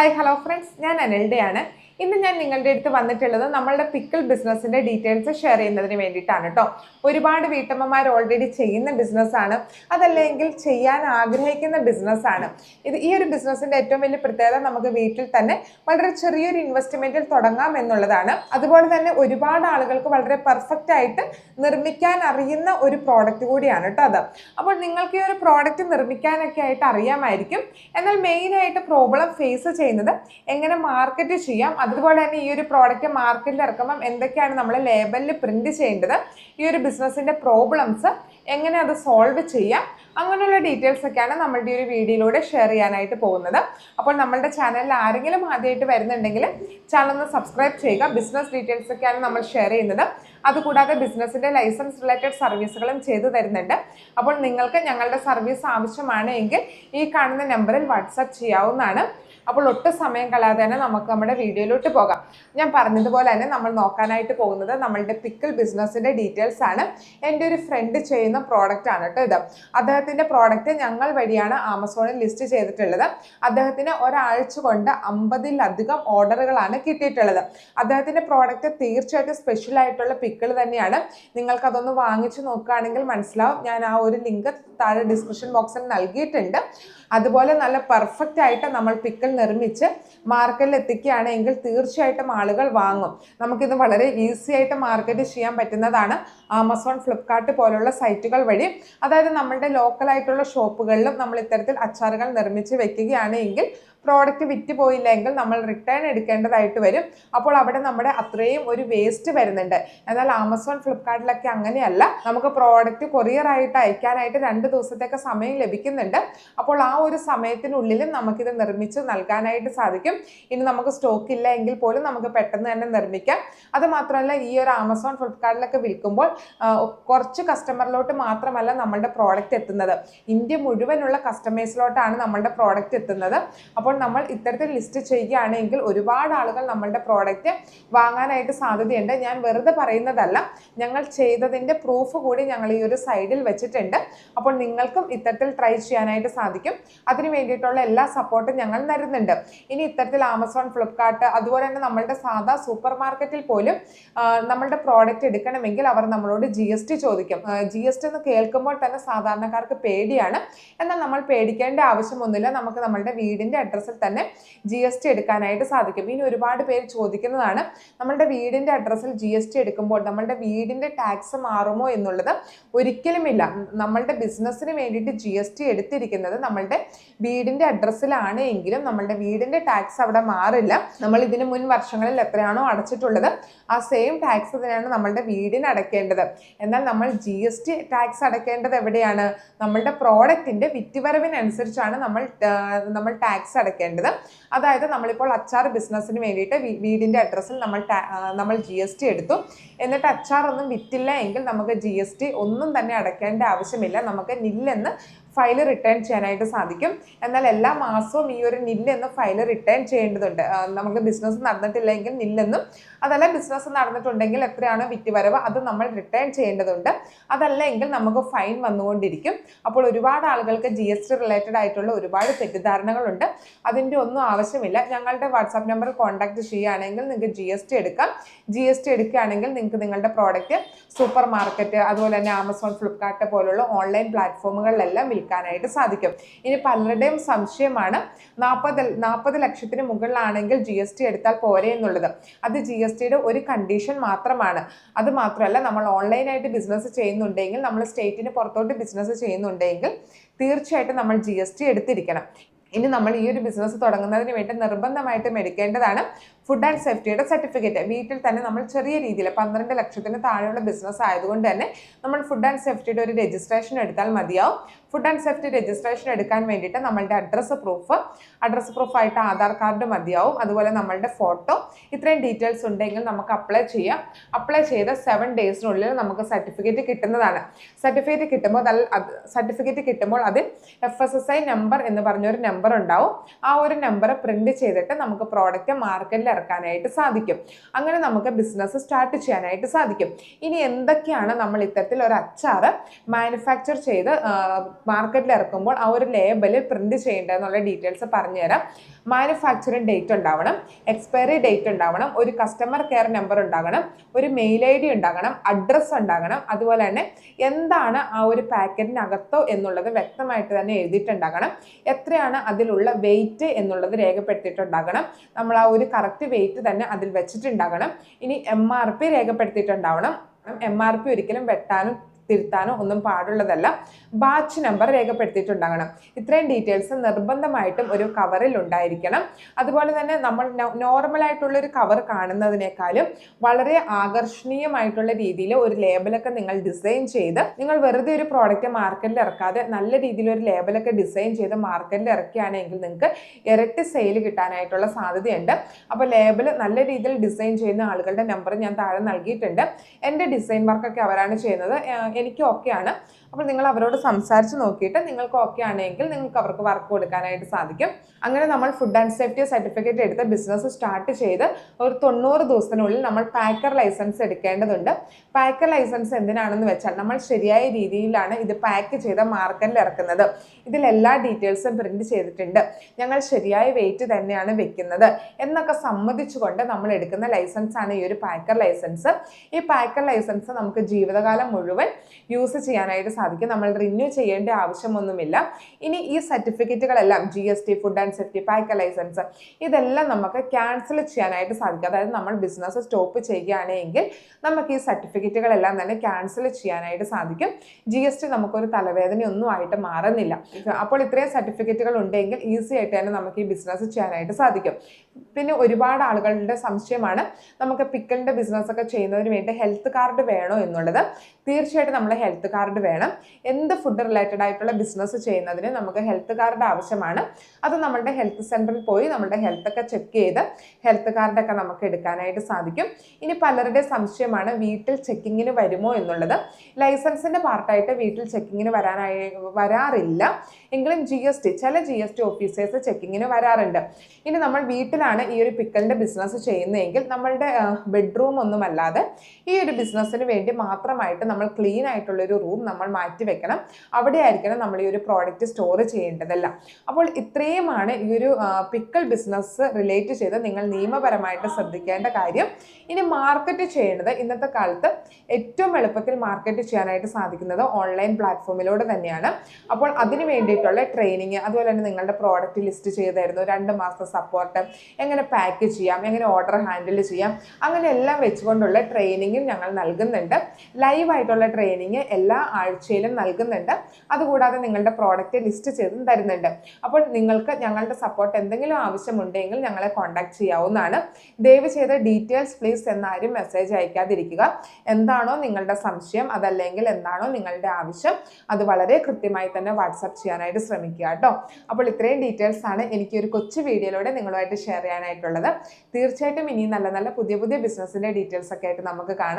Hi hello friends ഞാൻ അനൽഡയാണ്. ഇന്ന് ഞാൻ നിങ്ങളുടെ അടുത്ത് വന്നിട്ടുള്ളത് നമ്മളുടെ പിക്കിൾ ബിസിനസ്സിന്റെ ഡീറ്റെയിൽസ് ഷെയർ ചെയ്യുന്നതിന് വേണ്ടിയിട്ടാണ് കേട്ടോ ഒരുപാട് വീട്ടമ്മമാർ ഓൾറെഡി ചെയ്യുന്ന ബിസിനസ്സാണ് അതല്ലെങ്കിൽ ചെയ്യാൻ ആഗ്രഹിക്കുന്ന ബിസിനസ്സാണ് ഇത് ഈ ഒരു ബിസിനസ്സിന്റെ ഏറ്റവും വലിയ പ്രത്യേകത നമുക്ക് വീട്ടിൽ തന്നെ വളരെ ചെറിയൊരു ഇൻവെസ്റ്റ്മെന്റിൽ തുടങ്ങാം എന്നുള്ളതാണ്. അതുപോലെ തന്നെ ഒരുപാട് ആളുകൾക്ക് വളരെ പെർഫെക്റ്റ് ആയിട്ട് നിർമ്മിക്കാൻ അറിയുന്ന ഒരു പ്രോഡക്റ്റ് കൂടിയാണ് കേട്ടോ അത്. അപ്പോൾ നിങ്ങൾക്ക് ഈ ഒരു പ്രോഡക്റ്റ് നിർമ്മിക്കാനൊക്കെ ആയിട്ട് അറിയാമായിരിക്കും. എന്നാൽ മെയിൻ ആയിട്ട് പ്രോബ്ലം ഫേസ് ചെയ്യുന്നത് എങ്ങനെ മാർക്കറ്റ് ചെയ്യാം അതുപോലെ തന്നെ ഈ ഒരു പ്രോഡക്റ്റ് മാർക്കറ്റിൽ ഇറക്കുമ്പം എന്തൊക്കെയാണ് നമ്മൾ ലേബലിൽ പ്രിന്റ് ചെയ്യേണ്ടത്? ഈ ഒരു ബിസിനസ്സിന്റെ പ്രോബ്ലംസ് എങ്ങനെ അത് സോൾവ് ചെയ്യാം? അങ്ങനെയുള്ള ഡീറ്റെയിൽസ് ഒക്കെയാണ് നമ്മളുടെ ഒരു വീഡിയോയിലൂടെ ഷെയർ ചെയ്യാനായിട്ട് പോകുന്നത്. അപ്പോൾ നമ്മളുടെ ചാനലിൽ ആരെങ്കിലും ആദ്യമായിട്ട് വരുന്നുണ്ടെങ്കിൽ ചാനൽ ഒന്ന് സബ്സ്ക്രൈബ് ചെയ്യുക. ബിസിനസ് ഡീറ്റെയിൽസ് ഒക്കെയാണ് നമ്മൾ ഷെയർ ചെയ്യുന്നത്. അതുകൂടാതെ ബിസിനസ്സിന്റെ ലൈസൻസ് റിലേറ്റഡ് സർവീസുകളും ചെയ്തു തരുന്നുണ്ട്. അപ്പോൾ നിങ്ങൾക്ക് ഞങ്ങളുടെ സർവീസ് ആവശ്യമാണ് ഈ കാണുന്ന നമ്പറിൽ വാട്സാപ്പ് ചെയ്യാവുന്നതാണ്. അപ്പോൾ ഒട്ടും സമയം കളയാതെ തന്നെ നമുക്ക് നമ്മുടെ വീഡിയോയിലോട്ട് പോകാം. ഞാൻ പറഞ്ഞതുപോലെ തന്നെ നമ്മൾ നോക്കാനായിട്ട് പോകുന്നത് നമ്മളുടെ പിക്കിൾ ബിസിനസ്സിന്റെ ഡീറ്റെയിൽസ് ആണ്. എന്റെ ഒരു ഫ്രണ്ട് ചെയ്യുന്ന പ്രോഡക്റ്റ് ആണ് കേട്ടോ ഇത്. അദ്ദേഹത്തിന്റെ പ്രോഡക്റ്റ് ഞങ്ങൾ വഴിയാണ് ആമസോണിൽ ലിസ്റ്റ് ചെയ്തിട്ടുള്ളത്. അദ്ദേഹത്തിന് ഒരാഴ്ച കൊണ്ട് അമ്പതിലധികം ഓർഡറുകളാണ് കിട്ടിയിട്ടുള്ളത്. അദ്ദേഹത്തിന്റെ പ്രോഡക്റ്റ് തീർച്ചയായിട്ടും സ്പെഷ്യൽ ആയിട്ടുള്ള പിക്കിൾ തന്നെയാണ്. നിങ്ങൾക്കതൊന്ന് വാങ്ങിച്ചു നോക്കുകയാണെങ്കിൽ മനസ്സിലാവും. ഞാൻ ആ ഒരു ലിങ്ക് താഴെ ഡിസ്ക്രിപ്ഷൻ ബോക്സിൽ നൽകിയിട്ടുണ്ട്. അതുപോലെ നല്ല പെർഫെക്റ്റ് ആയിട്ട് നമ്മൾ പിക്കിൾ നിർമ്മിച്ച് മാർക്കറ്റിൽ എത്തിക്കുകയാണെങ്കിൽ തീർച്ചയായിട്ടും ആളുകൾ വാങ്ങും. നമുക്കിത് വളരെ ഈസി ആയിട്ട് മാർക്കറ്റ് ചെയ്യാൻ പറ്റുന്നതാണ് ആമസോൺ ഫ്ലിപ്കാർട്ട് പോലുള്ള സൈറ്റുകൾ വഴി. അതായത് നമ്മളുടെ ലോക്കലായിട്ടുള്ള ഷോപ്പുകളിലും നമ്മൾ ഇത്തരത്തിൽ അച്ചാറുകൾ നിർമ്മിച്ച് വെക്കുകയാണെങ്കിൽ പ്രോഡക്റ്റ് വിറ്റ് പോയില്ലെങ്കിൽ നമ്മൾ റിട്ടേൺ എടുക്കേണ്ടതായിട്ട് വരും. അപ്പോൾ അവിടെ നമ്മുടെ അത്രയും ഒരു വേസ്റ്റ് വരുന്നുണ്ട്. എന്നാൽ ആമസോൺ ഫ്ലിപ്കാർട്ടിലൊക്കെ അങ്ങനെയല്ല. നമുക്ക് പ്രോഡക്റ്റ് കൊറിയർ ആയിട്ട് അയക്കാനായിട്ട് രണ്ട് ദിവസത്തേക്ക് സമയം ലഭിക്കുന്നുണ്ട്. അപ്പോൾ ആ ഒരു സമയത്തിനുള്ളിലും നമുക്കിത് നിർമ്മിച്ച് നൽകാനായിട്ട് സാധിക്കും. ഇനി നമുക്ക് സ്റ്റോക്ക് ഇല്ല എങ്കിൽ പോലും നമുക്ക് പെട്ടെന്ന് തന്നെ നിർമ്മിക്കാം. അത് മാത്രമല്ല ഈ ഒരു ആമസോൺ ഫ്ലിപ്കാർട്ടിലൊക്കെ വിൽക്കുമ്പോൾ കുറച്ച് കസ്റ്റമറിലോട്ട് മാത്രമല്ല നമ്മളുടെ പ്രോഡക്റ്റ് എത്തുന്നത്. ഇന്ത്യ മുഴുവനുള്ള കസ്റ്റമേഴ്സിലോട്ടാണ് നമ്മളുടെ പ്രോഡക്റ്റ് എത്തുന്നത്. അപ്പോൾ നമ്മൾ ഇത്തരത്തിൽ ലിസ്റ്റ് ചെയ്യുകയാണെങ്കിൽ ഒരുപാട് ആളുകൾ നമ്മളുടെ പ്രോഡക്റ്റ് വാങ്ങാനായിട്ട് സാധ്യതയുണ്ട്. ഞാൻ വെറുതെ പറയുന്നതല്ല. ഞങ്ങൾ ചെയ്തതിന്റെ പ്രൂഫ് കൂടി ഞങ്ങൾ ഈ ഒരു സൈഡിൽ വെച്ചിട്ടുണ്ട്. അപ്പോൾ നിങ്ങൾക്കും ഇത്തരത്തിൽ ട്രൈ ചെയ്യാനായിട്ട് സാധിക്കും. അതിന് വേണ്ടിയിട്ടുള്ള എല്ലാ സപ്പോർട്ടും ഞങ്ങൾ തരുന്നുണ്ട്. ഇനി ഇത്തരത്തിൽ ആമസോൺ ഫ്ലിപ്കാർട്ട് അതുപോലെ തന്നെ നമ്മളുടെ സാധാ സൂപ്പർ മാർക്കറ്റിൽ പോലും നമ്മളുടെ പ്രോഡക്റ്റ് എടുക്കണമെങ്കിൽ അവർ നമ്മളോട് ജി എസ് ടി ചോദിക്കും. ജി എസ് ടി എന്ന് കേൾക്കുമ്പോൾ തന്നെ സാധാരണക്കാർക്ക് പേടിയാണ്. എന്നാൽ നമ്മൾ പേടിക്കേണ്ട ആവശ്യമൊന്നുമില്ല. നമുക്ക് നമ്മളുടെ വീടിന്റെ അഡ്രസ്സിൽ തന്നെ ജി എസ് ടി എടുക്കാനായിട്ട് സാധിക്കും. ഇനി ഒരുപാട് പേര് ചോദിക്കുന്നതാണ് നമ്മളുടെ വീടിന്റെ അഡ്രസ്സിൽ ജി എസ് ടി എടുക്കുമ്പോൾ നമ്മളുടെ വീടിന്റെ ടാക്സ് മാറുമോ എന്നുള്ളത്? ഒരിക്കലുമില്ല. നമ്മളുടെ ബിസിനസ്സിന് വേണ്ടിയിട്ട് ജി എസ് ടി എടുത്തിരിക്കുന്നത് നമ്മളുടെ വീടിന്റെ അഡ്രസ്സിലാണ് എങ്കിലും നമ്മളുടെ വീടിന്റെ ടാക്സ് അവിടെ മാറില്ല. നമ്മൾ ഇതിന് മുൻ വർഷങ്ങളിൽ എത്രയാണോ അടച്ചിട്ടുള്ളത് ആ സെയിം ടാക്സ് തന്നെയാണ് നമ്മളുടെ വീടിന് അടയ്ക്കേണ്ടത്. എന്നാൽ നമ്മൾ ജി എസ് ടി ടാക്സ് അടയ്ക്കേണ്ടത് എവിടെയാണ്? നമ്മളുടെ പ്രോഡക്റ്റിന്റെ വിറ്റുവരവിനനുസരിച്ചാണ് നമ്മൾ നമ്മൾ ടാക്സ് അടയ്ക്കേണ്ടത് അതായത് നമ്മളിപ്പോൾ അച്ചാർ ബിസിനസ്സിന് വേണ്ടിയിട്ട് വീടിന്റെ അഡ്രസ്സിൽ നമ്മൾ നമ്മൾ ജി എസ് ടി എടുത്തു. എന്നിട്ട് അച്ചാർ ഒന്നും വിറ്റില്ല എങ്കിൽ നമുക്ക് ജി എസ് ടി ഒന്നും തന്നെ അടയ്ക്കേണ്ട ആവശ്യമില്ല. നമുക്ക് നില്ലെന്ന് ഫയൽ റിട്ടേൺ ചെയ്യാനായിട്ട് സാധിക്കും. എന്നാൽ എല്ലാ മാസവും ഈ ഒരു നില്ലെന്ന് ഫയൽ റിട്ടേൺ ചെയ്യേണ്ടതുണ്ട്. നമുക്ക് ബിസിനസ് നടന്നിട്ടില്ലെങ്കിൽ നില്ലെന്നും അതല്ല ബിസിനസ് നടന്നിട്ടുണ്ടെങ്കിൽ എത്രയാണ് വിറ്റുവരവ് അത് നമ്മൾ റിട്ടേൺ ചെയ്യേണ്ടതുണ്ട്. അതല്ലെങ്കിൽ നമുക്ക് ഫൈൻ വന്നുകൊണ്ടിരിക്കും. അപ്പോൾ ഒരുപാട് ആളുകൾക്ക് ജി എസ് ടി റിലേറ്റഡ് ആയിട്ടുള്ള ഒരുപാട് തെറ്റിദ്ധാരണകളുണ്ട്. അതിന്റെ ഒന്നും ആവശ്യമില്ല. ഞങ്ങളുടെ വാട്സാപ്പ് നമ്പറിൽ കോൺടാക്ട് ചെയ്യുകയാണെങ്കിൽ നിങ്ങൾക്ക് ജി എസ് ടി എടുക്കാം. ജി എസ് ടി എടുക്കുകയാണെങ്കിൽ നിങ്ങൾക്ക് നിങ്ങളുടെ പ്രോഡക്റ്റ് സൂപ്പർ മാർക്കറ്റ് അതുപോലെ തന്നെ ആമസോൺ ഫ്ലിപ്കാർട്ട് പോലുള്ള ഓൺലൈൻ പ്ലാറ്റ്ഫോമുകളിലെല്ലാം വിൽക്കാനായിട്ട് സാധിക്കും. ഇനി പലരുടെയും സംശയമാണ് നാൽപ്പത് നാൽപ്പത് ലക്ഷത്തിന് മുകളിലാണെങ്കിൽ ജി എസ് ടി എടുത്താൽ പോരെ എന്നുള്ളത്. അത് ജി എസ് ടിയുടെ ഒരു കണ്ടീഷൻ മാത്രമാണ്. അത് മാത്രമല്ല നമ്മൾ ഓൺലൈനായിട്ട് ബിസിനസ് ചെയ്യുന്നുണ്ടെങ്കിൽ നമ്മൾ സ്റ്റേറ്റിന് പുറത്തോട്ട് ബിസിനസ് ചെയ്യുന്നുണ്ടെങ്കിൽ തീർച്ചയായിട്ടും നമ്മൾ ജി എസ് ടി എടുത്തിരിക്കണം. ഇനി നമ്മൾ ഈ ഒരു ബിസിനസ് തുടങ്ങുന്നതിന് വേണ്ടി നിർബന്ധമായിട്ടും എടുക്കേണ്ടതാണ് ഫുഡ് ആൻഡ് സേഫ്റ്റിയുടെ സർട്ടിഫിക്കറ്റ് വീട്ടിൽ തന്നെ നമ്മൾ ചെറിയ രീതിയിൽ പന്ത്രണ്ട് ലക്ഷത്തിന് താഴെയുള്ള ബിസിനസ് ആയതുകൊണ്ട് തന്നെ നമ്മൾ ഫുഡ് ആൻഡ് സേഫ്റ്റിയുടെ ഒരു രജിസ്ട്രേഷൻ എടുത്താൽ മതിയാവും. ഫുഡ് ആൻഡ് സേഫ്റ്റി രജിസ്ട്രേഷൻ എടുക്കാൻ വേണ്ടിയിട്ട് നമ്മളുടെ അഡ്രസ്സ് പ്രൂഫ് അഡ്രസ്സ് പ്രൂഫായിട്ട് ആധാർ കാർഡ് മതിയാവും. അതുപോലെ നമ്മളുടെ ഫോട്ടോ ഇത്രയും ഡീറ്റെയിൽസ് ഉണ്ടെങ്കിൽ നമുക്ക് അപ്ലൈ ചെയ്യാം. അപ്ലൈ ചെയ്ത സെവൻ ഡേയ്സിനുള്ളിൽ നമുക്ക് സർട്ടിഫിക്കറ്റ് കിട്ടുന്നതാണ്. സർട്ടിഫിക്കറ്റ് കിട്ടുമ്പോൾ സർട്ടിഫിക്കറ്റ് കിട്ടുമ്പോൾ അതിൽ F S S I number എന്ന് പറഞ്ഞൊരു നമ്പർ ഉണ്ടാവും. ആ ഒരു നമ്പർ പ്രിന്റ് ചെയ്തിട്ട് നമുക്ക് പ്രോഡക്റ്റ് മാർക്കറ്റിൽ ഇറക്കാനായിട്ട് സാധിക്കും. അങ്ങനെ നമുക്ക് ബിസിനസ് സ്റ്റാർട്ട് ചെയ്യാനായിട്ട് സാധിക്കും. ഇനി എന്തൊക്കെയാണ് നമ്മൾ ഇത്തരത്തിൽ ഒരു അച്ചാറ് മാനുഫാക്ചർ ചെയ്ത് മാർക്കറ്റിൽ ഇറക്കുമ്പോൾ ആ ഒരു ലേബലിൽ പ്രിന്റ് ചെയ്യേണ്ടതെന്നുള്ള ഡീറ്റെയിൽസ് പറഞ്ഞുതരാം. മാനുഫാക്ചറിങ് ഡേറ്റ് ഉണ്ടാവണം. എക്സ്പയറി ഡേറ്റ് ഉണ്ടാവണം. ഒരു കസ്റ്റമർ കെയർ നമ്പർ ഉണ്ടാകണം. ഒരു മെയിൽ ഐ ഡി ഉണ്ടാകണം. അഡ്രസ്സ് ഉണ്ടാകണം. അതുപോലെ തന്നെ എന്താണ് ആ ഒരു പാക്കറ്റിനകത്തോ എന്നുള്ളത് വ്യക്തമായിട്ട് തന്നെ എഴുതിയിട്ടുണ്ടാകണം. എത്രയാണ് അതിലുള്ള വെയിറ്റ് എന്നുള്ളത് രേഖപ്പെടുത്തിയിട്ടുണ്ടാകണം. നമ്മൾ ആ ഒരു കറക്റ്റ് വെയിറ്റ് തന്നെ അതിൽ വെച്ചിട്ടുണ്ടാകണം. ഇനി എം ആർ പി രേഖപ്പെടുത്തിയിട്ടുണ്ടാവണം. എം ആർ പി ഒരിക്കലും വെട്ടാനും തിരുത്താനോ ഒന്നും പാടുള്ളതല്ല. ബാച്ച് നമ്പർ രേഖപ്പെടുത്തിയിട്ടുണ്ടാകണം. ഇത്രയും ഡീറ്റെയിൽസ് നിർബന്ധമായിട്ടും ഒരു കവറിൽ ഉണ്ടായിരിക്കണം. അതുപോലെ തന്നെ നമ്മൾ നോർമൽ ആയിട്ടുള്ള ഒരു കവർ കാണുന്നതിനേക്കാളും വളരെ ആകർഷണീയമായിട്ടുള്ള രീതിയിൽ ഒരു ലേബലൊക്കെ നിങ്ങൾ ഡിസൈൻ ചെയ്ത് നിങ്ങൾ വെറുതെ ഒരു പ്രോഡക്റ്റ് മാർക്കറ്റിൽ ഇറക്കാതെ നല്ല രീതിയിൽ ഒരു ലേബലൊക്കെ ഡിസൈൻ ചെയ്ത് മാർക്കറ്റിൽ ഇറക്കുകയാണെങ്കിൽ നിങ്ങൾക്ക് ഇരട്ടി സെയിൽ കിട്ടാനായിട്ടുള്ള സാധ്യതയുണ്ട്. അപ്പോൾ ലേബൽ നല്ല രീതിയിൽ ഡിസൈൻ ചെയ്യുന്ന ആളുകളുടെ നമ്പർ ഞാൻ താഴെ നൽകിയിട്ടുണ്ട്. എന്റെ ഡിസൈൻ വർക്കൊക്കെ അവരാണ് ചെയ്യുന്നത്. എനിക്ക് ഓക്കെയാണ് അപ്പോൾ നിങ്ങൾ അവരോട് സംസാരിച്ച് നോക്കിയിട്ട് നിങ്ങൾക്ക് ഓക്കെ ആണെങ്കിൽ നിങ്ങൾക്ക് അവർക്ക് വർക്ക് കൊടുക്കാനായിട്ട് സാധിക്കും. അങ്ങനെ നമ്മൾ ഫുഡ് ആൻഡ് സേഫ്റ്റി സർട്ടിഫിക്കറ്റ് എടുത്ത് ബിസിനസ് സ്റ്റാർട്ട് ചെയ്ത് ഒരു തൊണ്ണൂറ് ദിവസത്തിനുള്ളിൽ നമ്മൾ പാക്കർ ലൈസൻസ് എടുക്കേണ്ടതുണ്ട്. പാക്കർ ലൈസൻസ് എന്തിനാണെന്ന് വെച്ചാൽ നമ്മൾ ശരിയായ രീതിയിലാണ് ഇത് പാക്ക് ചെയ്ത മാർക്കറ്റിൽ ഇറക്കുന്നത്. ഇതിൽ എല്ലാ ഡീറ്റെയിൽസും പ്രിന്റ് ചെയ്തിട്ടുണ്ട്. ഞങ്ങൾ ശരിയായ വെയിറ്റ് തന്നെയാണ് വെക്കുന്നത്. എന്നൊക്കെ സമ്മതിച്ചുകൊണ്ട് നമ്മൾ എടുക്കുന്ന ലൈസൻസ് ആണ് ഈ ഒരു പാക്കർ ലൈസൻസ് ഈ പാക്കർ ലൈസൻസ് നമുക്ക് ജീവിതകാലം മുഴുവൻ യൂസ് ചെയ്യാനായിട്ട് സാധിക്കും. നമ്മൾ റിന്യൂ ചെയ്യേണ്ട ആവശ്യമൊന്നുമില്ല. ഇനി ഈ സർട്ടിഫിക്കറ്റുകളെല്ലാം G S T food and safety pack licence ഇതെല്ലാം നമുക്ക് ക്യാൻസൽ ചെയ്യാനായിട്ട് സാധിക്കും. അതായത് നമ്മൾ ബിസിനസ് സ്റ്റോപ്പ് ചെയ്യുകയാണെങ്കിൽ നമുക്ക് ഈ സർട്ടിഫിക്കറ്റുകളെല്ലാം തന്നെ ക്യാൻസൽ ചെയ്യാനായിട്ട് സാധിക്കും. ജി എസ് ടി നമുക്കൊരു തലവേദനയൊന്നും ആയിട്ട് മാറുന്നില്ല. അപ്പോൾ ഇത്രയും സർട്ടിഫിക്കറ്റുകൾ ഉണ്ടെങ്കിൽ ഈസി ആയിട്ട് തന്നെ നമുക്ക് ഈ ബിസിനസ് ചെയ്യാനായിട്ട് സാധിക്കും. പിന്നെ ഒരുപാട് ആളുകളുടെ സംശയമാണ് നമുക്ക് പിക്കലിന്റെ ബിസിനസ്സൊക്കെ ചെയ്യുന്നതിന് വേണ്ടി ഹെൽത്ത് കാർഡ് വേണോ എന്നുള്ളത്. തീർച്ചയായിട്ടും നമ്മൾ ഹെൽത്ത് കാർഡ് വേണം. എന്ത് ഫുഡ് റിലേറ്റഡ് ആയിട്ടുള്ള ബിസിനസ് ചെയ്യുന്നതിന് നമുക്ക് ഹെൽത്ത് കാർഡ് ആവശ്യമാണ്. അത് നമ്മളുടെ ഹെൽത്ത് സെന്ററിൽ പോയി നമ്മളുടെ ഹെൽത്ത് ഒക്കെ ചെക്ക് ചെയ്ത് ഹെൽത്ത് കാർഡൊക്കെ നമുക്ക് എടുക്കാനായിട്ട് സാധിക്കും. ഇനി പലരുടെ സംശയമാണ് വീട്ടിൽ ചെക്കിങ്ങിന് വരുമോ എന്നുള്ളത്. ലൈസൻസിന്റെ പാർട്ടായിട്ട് വീട്ടിൽ ചെക്കിങ്ങിന് വരാനായി വരാറില്ല. എങ്കിലും ജി എസ് ടി ചില ജി എസ് ടി ഓഫീസേഴ്സ് ചെക്കിങ്ങിന് വരാറുണ്ട്. ഇനി നമ്മൾ വീട്ടിലാണ് ഈ ഒരു പിക്കലിന്റെ ബിസിനസ് ചെയ്യുന്നതെങ്കിൽ നമ്മളുടെ ബെഡ്റൂം ഒന്നുമല്ലാതെ ഈ ഒരു ബിസിനസ്സിന് വേണ്ടി മാത്രമായിട്ട് നമ്മൾ ക്ലീൻ ആയിട്ടുള്ളൊരു റൂം നമ്മൾ മാറ്റി വെക്കണം. അവിടെ ആയിരിക്കണം നമ്മൾ ഈ ഒരു പ്രോഡക്റ്റ് സ്റ്റോർ ചെയ്യേണ്ടതല്ല. അപ്പോൾ ഇത്രയുമാണ് ഈ ഒരു പിക്കൽ ബിസിനസ് റിലേറ്റ് ചെയ്ത് നിങ്ങൾ നിയമപരമായിട്ട് ശ്രദ്ധിക്കേണ്ട കാര്യം. ഇനി മാർക്കറ്റ് ചെയ്യേണ്ടത് ഇന്നത്തെ കാലത്ത് ഏറ്റവും എളുപ്പത്തിൽ മാർക്കറ്റ് ചെയ്യാനായിട്ട് സാധിക്കുന്നത് ഓൺലൈൻ പ്ലാറ്റ്ഫോമിലൂടെ തന്നെയാണ്. അപ്പോൾ അതിന് വേണ്ടിയിട്ടുള്ള ട്രെയിനിങ് അതുപോലെ തന്നെ നിങ്ങളുടെ പ്രോഡക്റ്റ് ലിസ്റ്റ് ചെയ്തായിരുന്നു രണ്ട് മാസത്തെ സപ്പോർട്ട് എങ്ങനെ പാക്ക് ചെയ്യാം എങ്ങനെ ഓർഡർ ഹാൻഡിൽ ചെയ്യാം അങ്ങനെ എല്ലാം വെച്ചുകൊണ്ടുള്ള ട്രെയിനിങ്ങും ഞങ്ങൾ നൽകുന്നുണ്ട്. ലൈവായിട്ടുള്ള ട്രെയിനിങ് എല്ലാ ആഴ്ചയിലും നൽകുന്നുണ്ട്. അതുകൂടാതെ നിങ്ങളുടെ പ്രോഡക്റ്റ് ലിസ്റ്റ് ചെയ്തും തരുന്നുണ്ട്. അപ്പോൾ നിങ്ങൾക്ക് ഞങ്ങളുടെ സപ്പോർട്ട് എന്തെങ്കിലും ആവശ്യമുണ്ടെങ്കിൽ ഞങ്ങളെ കോൺടാക്ട് ചെയ്യാവുന്നതാണ്. ദയവ് ചെയ്ത് ഡീറ്റെയിൽസ് പ്ലീസ് എന്നാരും മെസ്സേജ് അയക്കാതിരിക്കുക. എന്താണോ നിങ്ങളുടെ സംശയം അതല്ലെങ്കിൽ എന്താണോ നിങ്ങളുടെ ആവശ്യം അത് വളരെ കൃത്യമായി തന്നെ വാട്സപ്പ് ചെയ്യാനായിട്ട് ശ്രമിക്കുക കേട്ടോ. അപ്പോൾ ഇത്രയും ഡീറ്റെയിൽസ് ആണ് എനിക്ക് ഒരു കൊച്ചു വീഡിയോയിലൂടെ നിങ്ങളുമായിട്ട് ഷെയർ ചെയ്യാനായിട്ടുള്ളത്. തീർച്ചയായിട്ടും ഇനി നല്ല നല്ല പുതിയ പുതിയ ബിസിനസ്സിന്റെ ഡീറ്റെയിൽസ് ഒക്കെ ആയിട്ട് നമുക്ക് കാണാം.